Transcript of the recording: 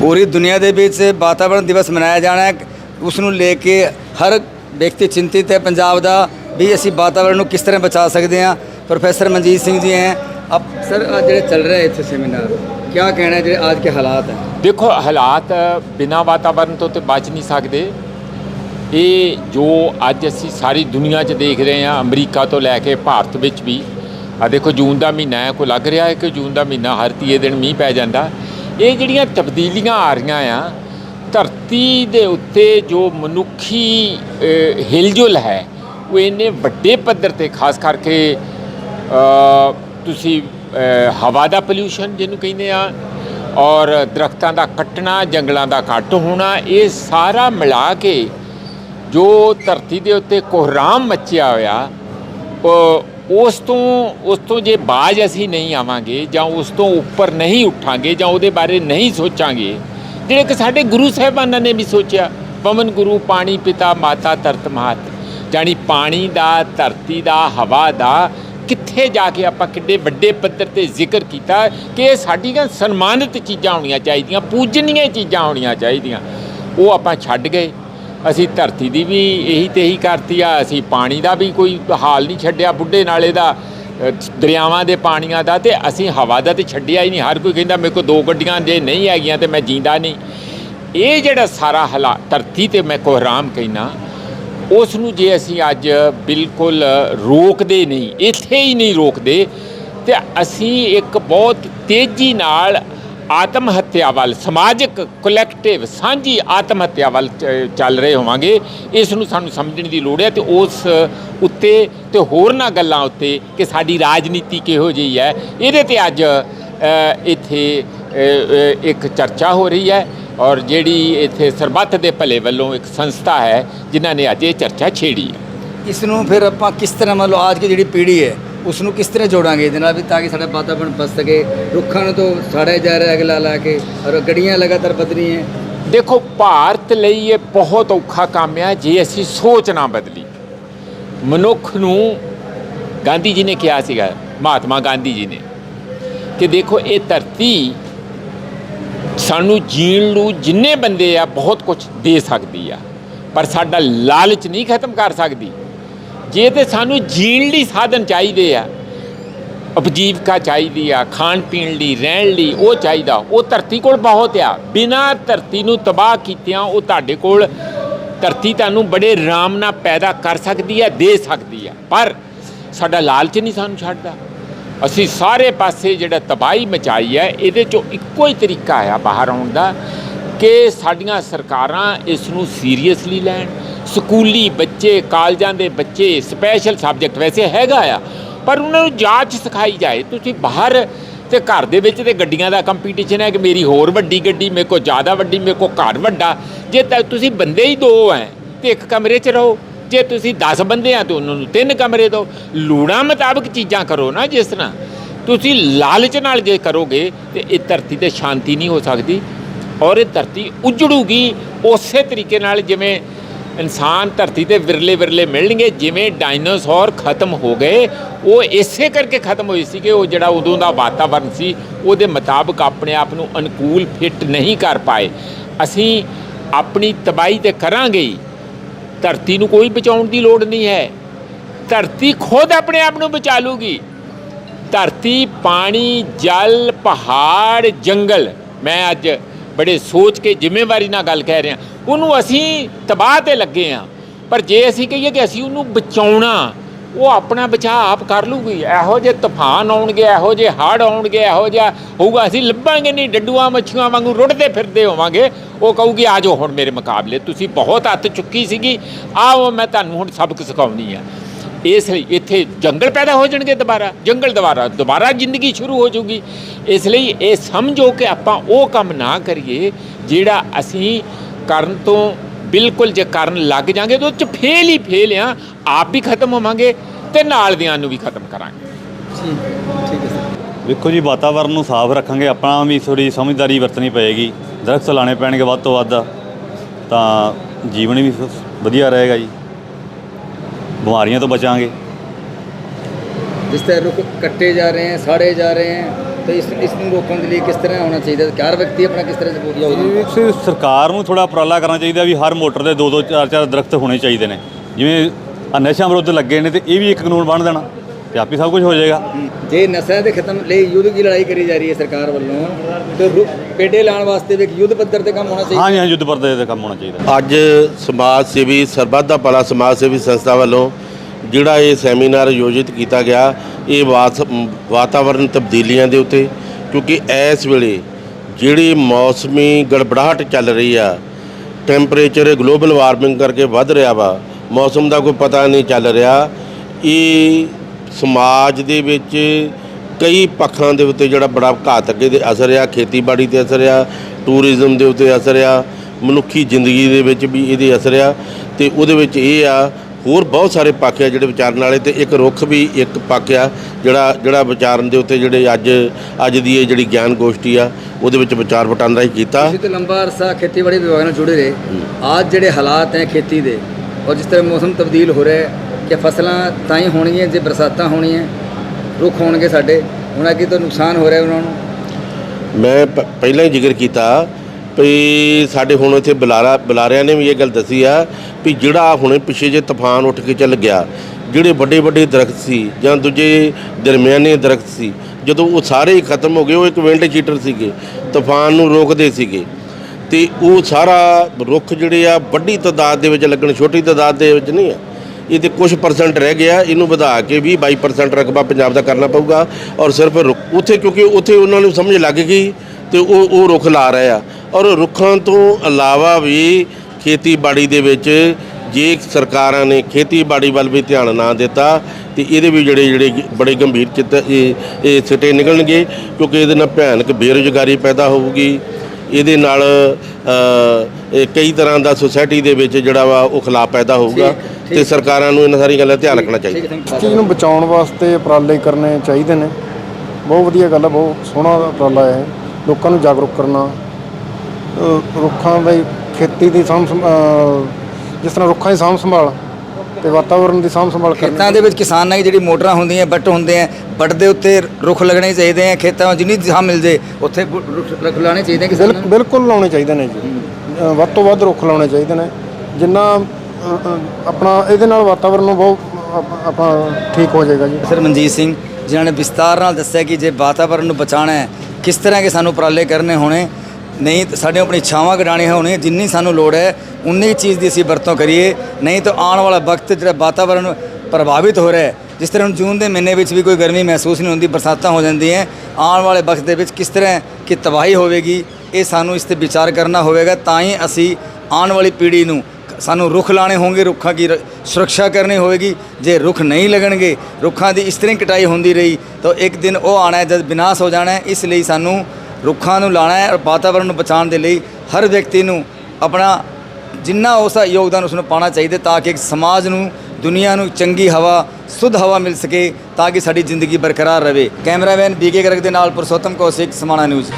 ਪੂਰੀ ਦੁਨੀਆ ਦੇ ਵਿੱਚ ਵਾਤਾਵਰਣ ਦਿਵਸ ਮਨਾਇਆ ਜਾਣਾ ਹੈ। ਉਸ ਨੂੰ ਲੈ ਕੇ ਹਰ ਵਿਅਕਤੀ ਚਿੰਤਿਤ ਹੈ। ਪੰਜਾਬ ਦਾ ਵੀ ਅਸੀਂ ਵਾਤਾਵਰਣ ਨੂੰ ਕਿਸ ਤਰ੍ਹਾਂ ਬਚਾ ਸਕਦੇ ਹਾਂ। ਪ੍ਰੋਫੈਸਰ ਮਨਜੀਤ ਸਿੰਘ ਜੀ ਹੈ। ਅਬ ਸਰ ਅੱਜ ਜਿਹੜੇ ਚੱਲ ਰਿਹਾ ਇੱਥੇ ਸੈਮੀਨਾਰ ਕੀ ਕਹਿਣਾ ਹੈ ਜਿਹੜੇ ਅੱਜ ਕੇ ਹਾਲਾਤ ਹੈ? ਦੇਖੋ, ਹਾਲਾਤ ਬਿਨਾ ਵਾਤਾਵਰਣ ਤੋਂ ਤੇ ਬਚ ਨਹੀਂ ਸਕਦੇ। ਇਹ ਜੋ ਅੱਜ ਅਸੀਂ ਸਾਰੀ ਦੁਨੀਆ 'ਚ ਦੇਖ ਰਹੇ ਹਾਂ, ਅਮਰੀਕਾ ਤੋਂ ਲੈ ਕੇ ਭਾਰਤ ਵਿੱਚ ਵੀ ਆ ਦੇਖੋ ਜੂਨ ਦਾ ਮਹੀਨਾ ਹੈ। ਕੋਈ ਲੱਗ ਰਿਹਾ ਹੈ ਕਿ ਜੂਨ ਦਾ ਮਹੀਨਾ ਹਰ ਤੀਏ ਦਿਨ ਮੀਂਹ ਪੈ ਜਾਂਦਾ। ਇਹ ਜਿਹੜੀਆਂ ਤਬਦੀਲੀਆਂ ਆ ਰਹੀਆਂ ਆ, ਧਰਤੀ ਦੇ ਉੱਤੇ ਜੋ ਮਨੁੱਖੀ ਹਿਲਜੁਲ ਹੈ, ਉਹ ਇੰਨੇ ਵੱਡੇ ਪੱਧਰ ਤੇ, ਖਾਸ ਕਰਕੇ ਤੁਸੀਂ ਹਵਾ ਦਾ ਪੋਲਿਊਸ਼ਨ ਜਿਹਨੂੰ ਕਹਿੰਦੇ ਆ, ਔਰ ਦਰਖਤਾਂ ਦਾ ਕੱਟਣਾ, ਜੰਗਲਾਂ ਦਾ ਘੱਟ ਹੋਣਾ, ਇਹ ਸਾਰਾ ਮਿਲਾ ਕੇ ਜੋ ਧਰਤੀ ਦੇ ਉੱਤੇ ਕੋਹਰਾਮ ਮੱਚਿਆ ਹੋਇਆ, ਉਹ ਉਸ ਤੋਂ ਉਸ ਤੋਂ ਜੇ ਬਾਜ ਅਸੀਂ ਨਹੀਂ ਆਵਾਂਗੇ, ਜਾਂ ਉਸ ਤੋਂ ਉੱਪਰ ਨਹੀਂ ਉੱਠਾਂਗੇ, ਜਾਂ ਉਹਦੇ ਬਾਰੇ ਨਹੀਂ ਸੋਚਾਂਗੇ, ਜਿਹੜੇ ਕਿ ਸਾਡੇ ਗੁਰੂ ਸਾਹਿਬਾਨਾਂ ਨੇ ਵੀ ਸੋਚਿਆ, ਪਵਨ ਗੁਰੂ, ਪਾਣੀ ਪਿਤਾ, ਮਾਤਾ ਤਰਤ ਮਾਤ ਜਾਣੀ ਪਾਣੀ ਦਾ, ਧਰਤੀ ਦਾ, ਹਵਾ ਦਾ, ਕਿੱਥੇ ਜਾ ਕੇ ਆਪਾਂ ਕਿੱਡੇ ਵੱਡੇ ਪੱਧਰ ਤੇ ਜ਼ਿਕਰ ਕੀਤਾ ਕਿ ਇਹ ਸਾਡੀਆਂ ਸਨਮਾਨਿਤ ਚੀਜ਼ਾਂ ਹੋਣੀਆਂ ਚਾਹੀਦੀਆਂ ਪੂਜਨੀय ਚੀਜ਼ਾਂ ਹੋਣੀਆਂ ਚਾਹੀਦੀਆਂ। ਉਹ ਆਪਾਂ ਛੱਡ ਗਏ। ਅਸੀਂ ਧਰਤੀ ਦੀ ਵੀ ਇਹੀ ਤੇ ਇਹੀ ਕਰਤੀ ਆ, ਅਸੀਂ ਪਾਣੀ ਦਾ ਵੀ ਕੋਈ ਹਾਲ ਨਹੀਂ ਛੱਡਿਆ, ਬੁੱਢੇ ਨਾਲੇ ਦਾ ਦਰਿਆਵਾਂ ਦੇ ਪਾਣੀਆਂ ਦਾ ਤੇ ਅਸੀਂ ਹਵਾ ਦਾ ਤੇ ਛੱਡਿਆ ਹੀ ਨਹੀਂ। ਹਰ ਕੋਈ ਕਹਿੰਦਾ ਮੇਰੇ ਕੋਲ ਦੋ ਗੱਡੀਆਂ ਜੇ ਨਹੀਂ ਹੈਗੀਆਂ ਤੇ ਮੈਂ ਜੀਂਦਾ ਨਹੀਂ। ਇਹ ਜਿਹੜਾ ਸਾਰਾ ਹਾਲਾ, ਧਰਤੀ ਤੇ ਮੈਂ ਕੋਹਰਾਮ ਕਹਿਣਾ ਉਸ ਨੂੰ ਜੇ ਅਸੀਂ ਅੱਜ ਬਿਲਕੁਲ ਰੋਕਦੇ ਨਹੀਂ, ਇੱਥੇ ਹੀ ਨਹੀਂ ਰੋਕਦੇ, ਤੇ ਅਸੀਂ ਇੱਕ ਬਹੁਤ ਤੇਜ਼ੀ ਨਾਲ ਆਤਮ ਹੱਤਿਆ ਵੱਲ, ਸਮਾਜਿਕ ਕਲੈਕਟਿਵ ਸਾਂਝੀ ਆਤਮ ਹੱਤਿਆ ਵੱਲ ਚੱਲ ਰਹੇ ਹੋਵਾਂਗੇ। ਇਸ ਨੂੰ ਸਾਨੂੰ ਸਮਝਣ ਦੀ ਲੋੜ ਹੈ ਤੇ ਉਸ ਉੱਤੇ ਤੇ ਹੋਰਨਾਂ ਗੱਲਾਂ ਉੱਤੇ ਕਿ ਸਾਡੀ ਰਾਜਨੀਤੀ ਕਿਹੋ ਜਿਹੀ ਹੈ। ਇਹਦੇ ਤੇ ਅੱਜ ਇੱਥੇ ਇੱਕ ਚਰਚਾ ਹੋ ਰਹੀ ਹੈ ਔਰ ਜਿਹੜੀ ਇੱਥੇ ਸਰਬੱਤ ਦੇ ਭਲੇ ਵੱਲੋਂ ਇੱਕ ਸੰਸਥਾ ਹੈ, ਜਿਨ੍ਹਾਂ ਨੇ ਅੱਜ ਇਹ ਚਰਚਾ ਛੇੜੀ ਹੈ। ਇਸ ਨੂੰ ਫਿਰ ਆਪਾਂ ਕਿਸ ਤਰ੍ਹਾਂ ਮੰਨ ਲਓ, ਅੱਜ ਦੀ ਜਿਹੜੀ ਪੀੜ੍ਹੀ ਹੈ ਉਸ ਨੂੰ ਕਿਸ ਤਰ੍ਹਾਂ ਜੋੜਾਂਗੇ ਇਹਦੇ ਨਾਲ ਵੀ ਤਾਂ ਕਿ ਸਾਡਾ ਵਾਤਾਵਰਣ ਬਚ ਸਕੇ? ਰੁੱਖਾਂ ਨੂੰ ਤੋਂ ਸਾੜਿਆ ਜਾ ਰਿਹਾ ਅਗਲਾ ਲਾ ਕੇ ਔਰ ਗੱਡੀਆਂ ਲਗਾਤਾਰ ਵੱਧ ਰਹੀਆਂ ਦੇਖੋ, ਭਾਰਤ ਲਈ ਇਹ ਬਹੁਤ ਔਖਾ ਕੰਮ ਆ ਜੇ ਅਸੀਂ ਸੋਚ ਨਾ ਬਦਲੀ। ਮਨੁੱਖ ਨੂੰ ਗਾਂਧੀ ਜੀ ਨੇ ਕਿਹਾ ਸੀਗਾ, ਮਹਾਤਮਾ ਗਾਂਧੀ ਜੀ ਨੇ ਕਿ ਦੇਖੋ, ਇਹ ਧਰਤੀ ਸਾਨੂੰ ਜੀਣ ਨੂੰ ਜਿੰਨੇ ਬੰਦੇ ਆ, ਬਹੁਤ ਕੁਝ ਦੇ ਸਕਦੀ ਆ। ਪਰ ਸਾਡਾ ਲਾਲਚ ਨਹੀਂ ਖਤਮ ਕਰ ਸਕਦੀ। ਜੇ ਤੇ ਸਾਨੂੰ ਜੀਣ ਲਈ ਸਾਧਨ ਚਾਹੀਦੇ ਆ, ਉਪਜੀਵਕਾ ਚਾਹੀਦੀ ਆ, ਖਾਣ ਪੀਣ ਲਈ, ਰਹਿਣ ਲਈ ਉਹ ਚਾਹੀਦਾ। ਉਹ ਧਰਤੀ ਕੋਲ ਬਹੁਤ ਆ। ਬਿਨਾ ਧਰਤੀ ਨੂੰ ਤਬਾਹ ਕੀਤਿਆਂ ਉਹ ਤੁਹਾਡੇ ਕੋਲ ਧਰਤੀ ਤੁਹਾਨੂੰ ਬੜੇ ਆਰਾਮ ਨਾਲ ਪੈਦਾ ਕਰ ਸਕਦੀ ਹੈ ਦੇ ਸਕਦੀ ਆ। ਪਰ ਸਾਡਾ ਲਾਲਚ ਨਹੀਂ ਸਾਨੂੰ ਛੱਡਦਾ। ਅਸੀਂ ਸਾਰੇ ਪਾਸੇ ਜਿਹੜਾ ਤਬਾਹੀ ਮਚਾਈ ਹੈ ਇਹਦੇ ਚੋਂ ਇੱਕੋ ਹੀ ਤਰੀਕਾ ਆ ਬਾਹਰ ਆਉਣ ਦਾ, ਕਿ ਸਾਡੀਆਂ ਸਰਕਾਰਾਂ ਇਸ ਨੂੰ ਸੀਰੀਅਸਲੀ ਲੈਣ। ਸਕੂਲੀ ਬੱਚੇ, ਕਾਲਜਾਂ ਦੇ ਬੱਚੇ ਸਪੈਸ਼ਲ ਸਬਜੈਕਟ ਵੈਸੇ ਹੈਗਾ ਆ, ਪਰ ਉਹਨਾਂ ਨੂੰ ਜਾਂਚ ਸਿਖਾਈ ਜਾਏ। ਤੁਸੀਂ ਬਾਹਰ ਤੇ ਘਰ ਦੇ ਵਿੱਚ ਤੇ ਗੱਡੀਆਂ ਦਾ ਕੰਪੀਟੀਸ਼ਨ ਹੈ ਕਿ ਮੇਰੀ ਹੋਰ ਵੱਡੀ ਗੱਡੀ, ਮੇਰੇ ਕੋਲ ਜ਼ਿਆਦਾ ਵੱਡੀ, ਮੇਰੇ ਕੋਲ ਘਰ ਵੱਡਾ। ਜੇ ਤਾਂ ਤੁਸੀਂ ਬੰਦੇ ਹੀ ਦੋ ਐ ਤੇ ਇੱਕ ਕਮਰੇ 'ਚ ਰਹੋ। ਜੇ ਤੁਸੀਂ 10 ਬੰਦੇ ਆ ਤੇ ਉਹਨਾਂ ਨੂੰ ਤਿੰਨ ਕਮਰੇ ਦਿਓ। ਲੋੜਾਂ ਮੁਤਾਬਕ ਚੀਜ਼ਾਂ ਕਰੋ ਨਾ ਜਿਸ ਤਰ੍ਹਾਂ। ਤੁਸੀਂ ਲਾਲਚ ਨਾਲ ਜੇ ਕਰੋਗੇ ਤੇ ਇਹ ਧਰਤੀ ਤੇ ਸ਼ਾਂਤੀ ਨਹੀਂ ਹੋ ਸਕਦੀ ਔਰ ਇਹ ਧਰਤੀ ਉਜੜੂਗੀ ਉਸੇ ਤਰੀਕੇ ਨਾਲ ਜਿਵੇਂ ਇਨਸਾਨ ਧਰਤੀ ਤੇ ਵਿਰਲੇ ਵਿਰਲੇ ਮਿਲਣਗੇ, ਜਿਵੇਂ ਡਾਇਨਾਸੌਰ ਖਤਮ ਹੋ ਗਏ। ਉਹ ਇਸੇ ਕਰਕੇ ਖਤਮ ਹੋਏ ਸੀ ਕਿ ਉਹ ਜਿਹੜਾ ਉਦੋਂ ਦਾ ਵਾਤਾਵਰਣ ਸੀ, ਉਹਦੇ ਮੁਤਾਬਕ ਆਪਣੇ ਆਪ ਨੂੰ ਅਨੁਕੂਲ ਫਿੱਟ ਨਹੀਂ ਕਰ ਪਾਏ। ਅਸੀਂ ਆਪਣੀ ਤਬਾਈ ਤੇ ਕਰਾਂਗੇ। ਧਰਤੀ ਨੂੰ ਕੋਈ ਬਚਾਉਣ ਦੀ ਲੋੜ ਨਹੀਂ ਹੈ। ਧਰਤੀ ਖੁਦ ਆਪਣੇ ਆਪ ਨੂੰ ਬਚਾ ਲੂਗੀ। ਧਰਤੀ, ਪਾਣੀ, ਜਲ, ਪਹਾੜ, ਜੰਗਲ। ਮੈਂ ਅੱਜ ਬੜੇ ਸੋਚ ਕੇ ਜ਼ਿੰਮੇਵਾਰੀ ਨਾਲ ਗੱਲ ਕਹਿ ਰਿਹਾ। ਉਹਨੂੰ ਅਸੀਂ ਤਬਾਹ ਤੇ ਲੱਗੇ ਆ। ਪਰ ਜੇ ਅਸੀਂ ਕਹੀਏ ਕਿ ਅਸੀਂ ਉਹਨੂੰ ਬਚਾਉਣਾ, ਉਹ ਆਪਣਾ ਬਚਾਅ ਆਪ ਕਰ ਲੂਗੀ। ਇਹੋ ਜਿਹੇ ਤੂਫਾਨ ਆਉਣਗੇ, ਇਹੋ ਜਿਹੇ ਹੜ੍ਹ ਆਉਣਗੇ, ਇਹੋ ਜਿਹਾ ਹੋਊਗਾ, ਅਸੀਂ ਲੱਭਾਂਗੇ ਨਹੀਂ, ਡੱਡੂਆਂ ਮੱਛੀਆਂ ਵਾਂਗੂ ਰੁੜਦੇ ਫਿਰਦੇ ਹੋਵਾਂਗੇ। ਉਹ ਕਹੂਗੀ, ਆ ਜਾਓ ਹੁਣ ਮੇਰੇ ਮੁਕਾਬਲੇ, ਤੁਸੀਂ ਬਹੁਤ ਹੱਥ ਚੁੱਕੀ ਸੀਗੀ, ਆਓ ਮੈਂ ਤੁਹਾਨੂੰ ਹੁਣ ਸਬਕ ਸਿਖਾਉਣੀ ਆ। ਇਸ ਲਈ ਇੱਥੇ ਜੰਗਲ ਪੈਦਾ ਹੋ ਜਾਣਗੇ ਦੁਬਾਰਾ, ਜੰਗਲ ਦੁਬਾਰਾ ਦੁਬਾਰਾ ਜ਼ਿੰਦਗੀ ਸ਼ੁਰੂ ਹੋ ਜਾਊਗੀ। ਇਸ ਲਈ ਇਹ ਸਮਝੋ ਕਿ ਆਪਾਂ ਉਹ ਕੰਮ ਨਾ ਕਰੀਏ, ਜਿਹੜਾ ਅਸੀਂ ਕਰਨ ਤੋਂ ਬਿਲਕੁਲ ਜੇ ਕਰਨ ਲੱਗ ਜਾਾਂਗੇ ਤਾਂ ਉਹ ਚ ਫੇਲ ਹੀ ਫੇਲ ਆ। ਆਪ ਵੀ ਖਤਮ ਹੋਵਾਂਗੇ ਤੇ ਨਾਲ ਦਿਆਂ ਨੂੰ ਵੀ ਖਤਮ ਕਰਾਂਗੇ। ਠੀਕ ਹੈ ਠੀਕ ਹੈ ਸਰ। ਵੇਖੋ ਜੀ ਵਾਤਾਵਰਨ ਨੂੰ ਸਾਫ਼ ਰੱਖਾਂਗੇ ਆਪਣਾ ਵੀ ਥੋੜੀ ਸਮਝਦਾਰੀ ਵਰਤਣੀ ਪਏਗੀ। ਦਰਖਤ ਲਾਣੇ ਪੈਣਗੇ ਵੱਧ ਤੋਂ ਵੱਧ ਤਾਂ ਜੀਵਨ ਵੀ ਵਧੀਆ ਰਹੇਗਾ ਜੀ। ਬਿਮਾਰੀਆਂ ਤੋਂ ਬਚਾਂਗੇ। ਜਿਸ ਤਰ੍ਹਾਂ ਰੁੱਖ ਕੱਟੇ ਜਾ ਰਹੇ हैं ਸਾੜੇ ਜਾ ਰਹੇ हैं ਤਾਂ ਇਸ ਇਸ ਨੂੰ ਰੋਕਣ ਦੇ ਲਈ ਕਿਸ ਤਰ੍ਹਾਂ ਹੋਣਾ ਚਾਹੀਦਾ? ਹਰ ਵਿਅਕਤੀ ਆਪਣਾ ਕਿਸ ਤਰ੍ਹਾਂ ਸਪੋਰਟ ਇਹ ਵੀ ਸਰਕਾਰ ਨੂੰ ਥੋੜਾ ਉਪਰਾਲਾ ਕਰਨਾ ਚਾਹੀਦਾ ਵੀ ਹਰ ਮੋਟਰ ਦੇ ਦੋ ਦੋ ਚਾਰ ਚਾਰ ਦਰਖਤ ਹੋਣੇ ਚਾਹੀਦੇ ਨੇ। ਜਿਵੇਂ ਆ ਨਸ਼ਿਆਂ ਵਿਰੁੱਧ ਲੱਗੇ ਨੇ ਤੇ ਇਹ ਵੀ ਇੱਕ ਕਾਨੂੰਨ ਬਣ ਦੇਣਾ ਤੇ ਆਪੇ ਸਭ ਕੁਝ ਹੋ ਜਾਏਗਾ। ਜੇ ਨਸ਼ਿਆਂ ਦੇ ਖਤਮ ਲਈ ਯੁੱਧ ਦੀ ਲੜਾਈ ਕਰੀ ਜਾ ਰਹੀ ਹੈ ਸਰਕਾਰ ਵੱਲੋਂ ਤੇ ਪੇਡੇ ਲਾਉਣ ਵਾਸਤੇ ਵੀ ਇੱਕ ਯੁੱਧ ਪੱਧਰ ਤੇ ਕੰਮ ਹੋਣਾ ਚਾਹੀਦਾ? ਹਾਂਜੀ ਹਾਂ ਯੁੱਧ ਪਰਦੇ ਤੇ ਕੰਮ ਹੋਣਾ ਚਾਹੀਦਾ। ਅੱਜ ਸਮਾਜ ਸੇਵੀ ਸਰਬੱਤ ਦਾ ਭਲਾ ਸਮਾਜ ਸੇਵੀ ਸੰਸਥਾ ਵੱਲੋਂ ਜਿਹੜਾ ਇਹ ਸੈਮੀਨਾਰ ਆਯੋਜਿਤ ਕੀਤਾ ਗਿਆ, ਇਹ ਵਾਤ- ਵਾਤਾਵਰਣ ਤਬਦੀਲੀਆਂ ਦੇ ਉੱਤੇ, ਕਿਉਂਕਿ ਇਸ ਵੇਲੇ ਜਿਹੜੀ ਮੌਸਮੀ ਗੜਬੜਾਹਟ ਚੱਲ ਰਹੀ ਆ ਟੈਂਪਰੇਚਰ ਗਲੋਬਲ ਵਾਰਮਿੰਗ ਕਰਕੇ ਵੱਧ ਰਿਹਾ ਵਾ, ਮੌਸਮ ਦਾ ਕੋਈ ਪਤਾ ਨਹੀਂ ਚੱਲ ਰਿਹਾ। ਇਹ ਸਮਾਜ ਦੇ ਵਿੱਚ ਕਈ ਪੱਖਾਂ ਦੇ ਉੱਤੇ ਜਿਹੜਾ ਬੜਾ ਘਾਤਕ ਇਹਦੇ ਅਸਰ ਆ, ਖੇਤੀਬਾੜੀ ਤੇ ਅਸਰ ਆ ਟੂਰਿਜ਼ਮ ਦੇ ਉੱਤੇ ਅਸਰ ਆ, ਮਨੁੱਖੀ ਜ਼ਿੰਦਗੀ ਦੇ ਵਿੱਚ ਵੀ ਇਹਦੇ ਅਸਰ ਆ, ਤੇ ਉਹਦੇ ਵਿੱਚ ਇਹ ਆ ਹੋਰ ਬਹੁਤ ਸਾਰੇ ਪੱਖ ਆ ਜਿਹੜੇ ਵਿਚਾਰਨ ਵਾਲੇ ਤੇ ਇੱਕ ਰੁੱਖ ਵੀ ਇੱਕ ਪੱਖ ਆ ਜਿਹੜਾ ਜਿਹੜਾ ਵਿਚਾਰਨ ਦੇ ਉੱਤੇ ਜਿਹੜੇ ਅੱਜ ਅੱਜ ਦੀ ਇਹ ਜਿਹੜੀ ਗਿਆਨ ਗੋਸ਼ਟੀ ਆ ਉਹਦੇ ਵਿੱਚ ਵਿਚਾਰ ਵਟਾਂਦਰਾ ਹੀ ਕੀਤਾ। ਤੁਸੀਂ ਤਾਂ ਲੰਬਾ ਅਰਸਾ ਖੇਤੀਬਾੜੀ ਵਿਭਾਗ ਨਾਲ ਜੁੜੇ ਰਹੇ। ਅੱਜ ਜਿਹੜੇ ਹਾਲਾਤ ਹੈ ਖੇਤੀ ਦੇ ਔਰ ਜਿਸ ਤਰ੍ਹਾਂ ਮੌਸਮ ਤਬਦੀਲ ਹੋ ਰਿਹਾ ਹੈ ਕਿ ਫਸਲਾਂ ਤਾਂ ਹੀ ਹੋਣਗੀਆਂ ਜੇ ਬਰਸਾਤਾਂ ਹੋਣੀਆਂ ਰੁੱਖ ਹੋਣਗੇ ਸਾਡੇ ਹੁਣ ਅੱਗੇ ਤੋਂ ਨੁਕਸਾਨ ਹੋ ਰਿਹਾ ਉਹਨਾਂ ਨੂੰ? ਮੈਂ ਪਹਿਲਾਂ ਹੀ ਜ਼ਿਕਰ ਕੀਤਾ ਵੀ ਸਾਡੇ ਹੁਣ ਇੱਥੇ ਬੁਲਾਰਾ ਬੁਲਾਰਿਆਂ ਨੇ ਵੀ ਇਹ ਗੱਲ ਦੱਸੀ ਆ ਵੀ ਜਿਹੜਾ ਹੁਣੇ ਪਿੱਛੇ ਜੇ ਤੂਫਾਨ ਉੱਠ ਕੇ ਚੱਲ ਗਿਆ, ਜਿਹੜੇ ਵੱਡੇ ਵੱਡੇ ਦਰਖਤ ਸੀ ਜਾਂ ਦੂਜੇ ਦਰਮਿਆਨੇ ਦਰਖਤ ਸੀ, ਜਦੋਂ ਉਹ ਸਾਰੇ ਹੀ ਖਤਮ ਹੋ ਗਏ, ਉਹ ਇੱਕ ਵਿੰਡ ਸੀਗੇ, ਤੂਫਾਨ ਨੂੰ ਰੋਕਦੇ ਸੀਗੇ। ਤੇ ਉਹ ਸਾਰਾ ਰੁੱਖ ਜਿਹੜੇ ਆ, ਵੱਡੀ ਤਾਦਾਦ ਦੇ ਵਿੱਚ ਲੱਗਣ, ਛੋਟੀ ਤਾਦਾਦ ਦੇ ਵਿੱਚ ਨਹੀਂ ਆ। ਇਹ ਤੇ ਕੁਝ ਪਰਸੈਂਟ ਰਹਿ ਗਿਆ, ਇਹਨੂੰ ਵਧਾ ਕੇ 20 22% ਰਕਬਾ ਪੰਜਾਬ ਦਾ ਕਰਨਾ ਪਊਗਾ। ਔਰ ਸਿਰਫ ਰੁੱਖ- ਉੱਥੇ ਕਿਉਂਕਿ ਉੱਥੇ ਉਹਨਾਂ ਨੂੰ ਸਮਝ ਲੱਗ ਗਈ ਤੇ ਉਹ ਉਹ ਰੁੱਖ ਲਾ ਰਹੇ ਆ। ਔਰ ਰੁੱਖਾਂ ਤੋਂ ਇਲਾਵਾ ਵੀ ਖੇਤੀਬਾੜੀ ਦੇ ਵਿੱਚ ਜੇ ਸਰਕਾਰਾਂ ਨੇ ਖੇਤੀਬਾੜੀ ਵੱਲ ਵੀ ਧਿਆਨ ਨਾ ਦਿੱਤਾ ਤੇ ਇਹਦੇ ਵੀ ਜਿਹੜੇ ਜਿਹੜੇ ਬੜੇ ਗੰਭੀਰ ਚਿੱਤ ਇਹ ਇਹ ਸਿੱਟੇ ਨਿਕਲਣਗੇ ਕਿਉਂਕਿ ਇਹਦੇ ਨਾਲ ਭਿਆਨਕ ਬੇਰੁਜ਼ਗਾਰੀ ਪੈਦਾ ਹੋਊਗੀ। ਇਹਦੇ ਨਾਲ ਅ, ਇਹ ਕਈ ਤਰ੍ਹਾਂ ਦਾ ਸੁਸਾਇਟੀ ਦੇ ਵਿੱਚ ਜਿਹੜਾ ਵਾ ਉਹ ਖਿਲਾਫ ਪੈਦਾ ਹੋਊਗਾ ਤੇ। ਸਰਕਾਰਾਂ ਨੂੰ ਇਹਨਾਂ ਸਾਰੀਆਂ ਗੱਲਾਂ ਦਾ ਧਿਆਨ ਰੱਖਣਾ ਚਾਹੀਦਾ। ਠੀਕ ਹੈ ਇਸ ਚੀਜ਼ ਨੂੰ ਬਚਾਉਣ ਵਾਸਤੇ ਉਪਰਾਲੇ ਕਰਨੇ ਚਾਹੀਦੇ ਨੇ। ਬਹੁਤ ਵਧੀਆ ਗੱਲ ਹੈ ਬਹੁਤ ਸੋਹਣਾ ਉਪਰਾਲਾ ਹੈ ਲੋਕਾਂ ਨੂੰ ਜਾਗਰੂਕ ਕਰਨਾ ਰੁੱਖਾਂ ਦੀ ਖੇਤੀ ਦੀ ਸਾਂਭ ਸੰਭ- ਜਿਸ ਤਰ੍ਹਾਂ ਰੁੱਖਾਂ ਦੀ ਸਾਂਭ ਸੰਭਾਲ ਤੇ ਵਾਤਾਵਰਣ ਦੀ ਸਾਂਭ ਸੰਭਾਲ ਕਰਨੀ ਖੇਤਾਂ ਦੇ ਵਿੱਚ ਕਿਸਾਨਾਂ ਦੀ ਜਿਹੜੀ ਮੋਟਰਾਂ ਹੁੰਦੀਆਂ ਬੱਟ ਹੁੰਦੇ ਆ ਬੱਟ ਦੇ ਉੱਤੇ ਰੁੱਖ ਲੱਗਣੇ ਚਾਹੀਦੇ ਆ ਖੇਤਾਂ ਵਿੱਚ ਜਿੰਨੀ ਥਾਂ ਮਿਲ ਜੇ ਉੱਥੇ ਗੁ- ਰੁੱਖ ਰੁੱਖ ਲਾਉਣੇ ਚਾਹੀਦੇ ਆ ਕਿਸਾਨਾਂ ਬਿਲ- ਨੂੰ? ਬਿਲਕੁਲ ਲਾਉਣੇ ਚਾਹੀਦੇ ਨੇ ਜੀ। ਵੱਧ ਤੋਂ ਵੱਧ ਰੁੱਖ ਲਾਉਣੇ ਚਾਹੀਦੇ ਨੇ। ਜਿੰਨਾ ਆਪਣਾ ਇਹਦੇ ਨਾਲ ਵਾਤਾਵਰਣ ਨੂੰ ਬਹੁਤ ਅ, ਆਪਣਾ ਠੀਕ ਹੋ ਜਾਏਗਾ ਜੀ। ਸਰ ਮਨਜੀਤ ਸਿੰਘ ਜਿਨ੍ਹਾਂ ਨੇ ਵਿਸਤਾਰ ਨਾਲ ਦੱਸਿਆ ਕਿ ਜੇ ਵਾਤਾਵਰਣ ਨੂੰ ਬਚਾਉਣਾ ਹੈ ਕਿਸ ਤਰ੍ਹਾਂ ਕੇ ਸਾਨੂੰ ਉਪਰਾਲੇ ਕਰਨੇ ਹੋਣੇ? ਨਹੀਂ ਤਾਂ ਸਾਡੇ ਆਪਣੀ ਇੱਛਾਵਾਂ ਕਢਾਉਣੀਆਂ ਹੋਣੀਆਂ, ਜਿੰਨੀ ਸਾਨੂੰ ਲੋੜ ਹੈ, ਉਨੀ ਚੀਜ਼ ਦੀ ਅਸੀਂ ਵਰਤੋਂ ਕਰੀਏ। ਨਹੀਂ ਤਾਂ ਆਉਣ ਵਾਲਾ ਵਕਤ ਜਿਹੜਾ ਵਾਤਾਵਰਣ ਪ੍ਰਭਾਵਿਤ ਹੋ ਰਿਹਾ ਹੈ, ਜਿਸ ਤਰ੍ਹਾਂ ਹੁਣ ਜੂਨ ਦੇ ਮਹੀਨੇ ਵਿੱਚ ਵੀ ਕੋਈ ਗਰਮੀ ਮਹਿਸੂਸ ਨਹੀਂ ਹੁੰਦੀ, ਬਰਸਾਤਾਂ ਹੋ ਜਾਂਦੀਆਂ ਆਉਣ ਵਾਲੇ ਵਕਤ ਦੇ ਵਿੱਚ ਕਿਸ ਤਰ੍ਹਾਂ ਕਿ ਤਬਾਹੀ ਹੋਵੇਗੀ, ਇਹ ਸਾਨੂੰ ਇਸ ਤੇ ਵਿਚਾਰ ਕਰਨਾ ਹੋਵੇਗਾ, ਤਾਂ ਹੀ ਅਸੀਂ ਆਉਣ ਵਾਲੀ ਪੀੜ੍ਹੀ ਨੂੰ ਸਾਨੂੰ ਰੁੱਖ ਲਾਣੇ ਹੋਣਗੇ, ਰੁੱਖਾਂ ਦੀ ਰ- ਸੁਰੱਖਿਆ ਕਰਨੀ ਹੋਵੇਗੀ। ਜੇ ਰੁੱਖ ਨਹੀਂ ਲੱਗਣਗੇ, ਰੁੱਖਾਂ ਦੀ ਇਸ ਤਰ੍ਹਾਂ ਹੀ ਕਟਾਈ ਹੁੰਦੀ ਰਹੀ, ਤਾਂ ਇੱਕ ਦਿਨ ਉਹ ਆਣਾ ਜਦ ਵਿਨਾਸ਼ ਹੋ ਜਾਣਾ ਇਸ ਲਈ ਸਾਨੂੰ ਰੁੱਖਾਂ ਨੂੰ ਲਾਣਾ ਹੈ ਔਰ ਵਾਤਾਵਰਣ ਨੂੰ ਬਚਾਉਣ ਦੇ ਲਈ ਹਰ ਵਿਅਕਤੀ ਨੂੰ ਆਪਣਾ ਜਿੰਨਾ ਉਸ ਦਾ ਯੋਗਦਾਨ ਉਸ ਨੂੰ ਪਾਉਣਾ ਚਾਹੀਦਾ ਤਾਂ ਕਿ ਸਮਾਜ ਨੂੰ, ਦੁਨੀਆ ਨੂੰ ਚੰਗੀ ਹਵਾ, ਸੁੱਧ ਹਵਾ ਮਿਲ ਸਕੇ ਤਾਂ ਕਿ ਸਾਡੀ ਜ਼ਿੰਦਗੀ ਬਰਕਰਾਰ ਰਹੇ। ਕੈਮਰਾਮੈਨ ਬੀਕੇ ਗਰਗ ਦੇ ਨਾਲ ਪੁਰਸ਼ੋਤਮ ਕੌਸ਼ਿਕ, ਸਮਾਣਾ ਨਿਊਜ਼।